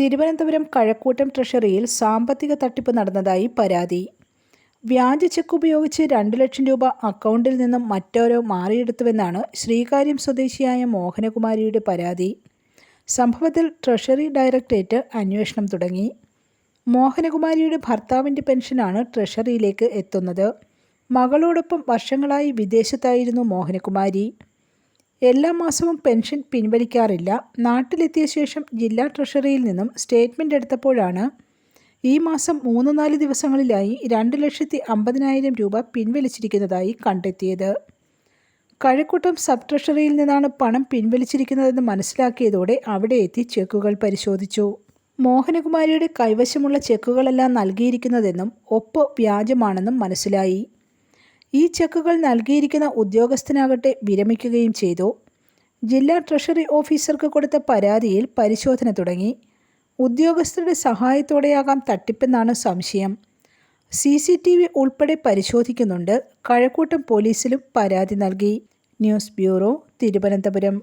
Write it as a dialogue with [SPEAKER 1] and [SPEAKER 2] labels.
[SPEAKER 1] തിരുവനന്തപുരം കഴക്കൂട്ടം ട്രഷറിയിൽ സാമ്പത്തിക തട്ടിപ്പ് നടന്നതായി പരാതി. വ്യാജ ചെക്ക് ഉപയോഗിച്ച് രണ്ട് ലക്ഷം രൂപ അക്കൗണ്ടിൽ നിന്നും മറ്റോരോ മാറിയെടുത്തുവെന്നാണ് ശ്രീകാര്യം സ്വദേശിയായ മോഹനകുമാരിയുടെ പരാതി. സംഭവത്തിൽ ട്രഷറി ഡയറക്ടറേറ്റ് അന്വേഷണം തുടങ്ങി. മോഹനകുമാരിയുടെ ഭർത്താവിന്റെ പെൻഷനാണ് ട്രഷറിയിലേക്ക് എത്തുന്നത്. മകളോടൊപ്പം വർഷങ്ങളായി വിദേശത്തായിരുന്നു മോഹനകുമാരി. എല്ലാ മാസവും പെൻഷൻ പിൻവലിക്കാറില്ല. നാട്ടിലെത്തിയ ശേഷം ജില്ലാ ട്രഷറിയിൽ നിന്നും സ്റ്റേറ്റ്മെന്റ് എടുത്തപ്പോഴാണ് ഈ മാസം മൂന്ന് നാല് ദിവസങ്ങളിലായി രണ്ട് ലക്ഷത്തി അമ്പതിനായിരം രൂപ പിൻവലിച്ചിരിക്കുന്നതായി കണ്ടെത്തിയത്. കഴക്കൂട്ടം സബ് ട്രഷറിയിൽ നിന്നാണ് പണം പിൻവലിച്ചിരിക്കുന്നതെന്ന് മനസ്സിലാക്കിയതോടെ അവിടെ എത്തി ചെക്കുകൾ പരിശോധിച്ചു. മോഹനകുമാരിയുടെ കൈവശമുള്ള ചെക്കുകളെല്ലാം നൽകിയിരിക്കുന്നതെന്നും ഒപ്പ് വ്യാജമാണെന്നും മനസ്സിലായി. ഈ ചെക്കുകൾ നൽകിയിരിക്കുന്ന ഉദ്യോഗസ്ഥനാകട്ടെ വിരമിക്കുകയും ചെയ്തു. ജില്ലാ ട്രഷറി ഓഫീസർക്ക് കൊടുത്ത പരാതിയിൽ പരിശോധന തുടങ്ങി. ഉദ്യോഗസ്ഥരുടെ സഹായത്തോടെയാകാം തട്ടിപ്പെന്നാണ് സംശയം. സി സി ടി വി ഉൾപ്പെടെ പരിശോധിക്കുന്നുണ്ട്. കഴക്കൂട്ടം പോലീസിലും പരാതി നൽകി.
[SPEAKER 2] News bureau Thiruvananthapuram.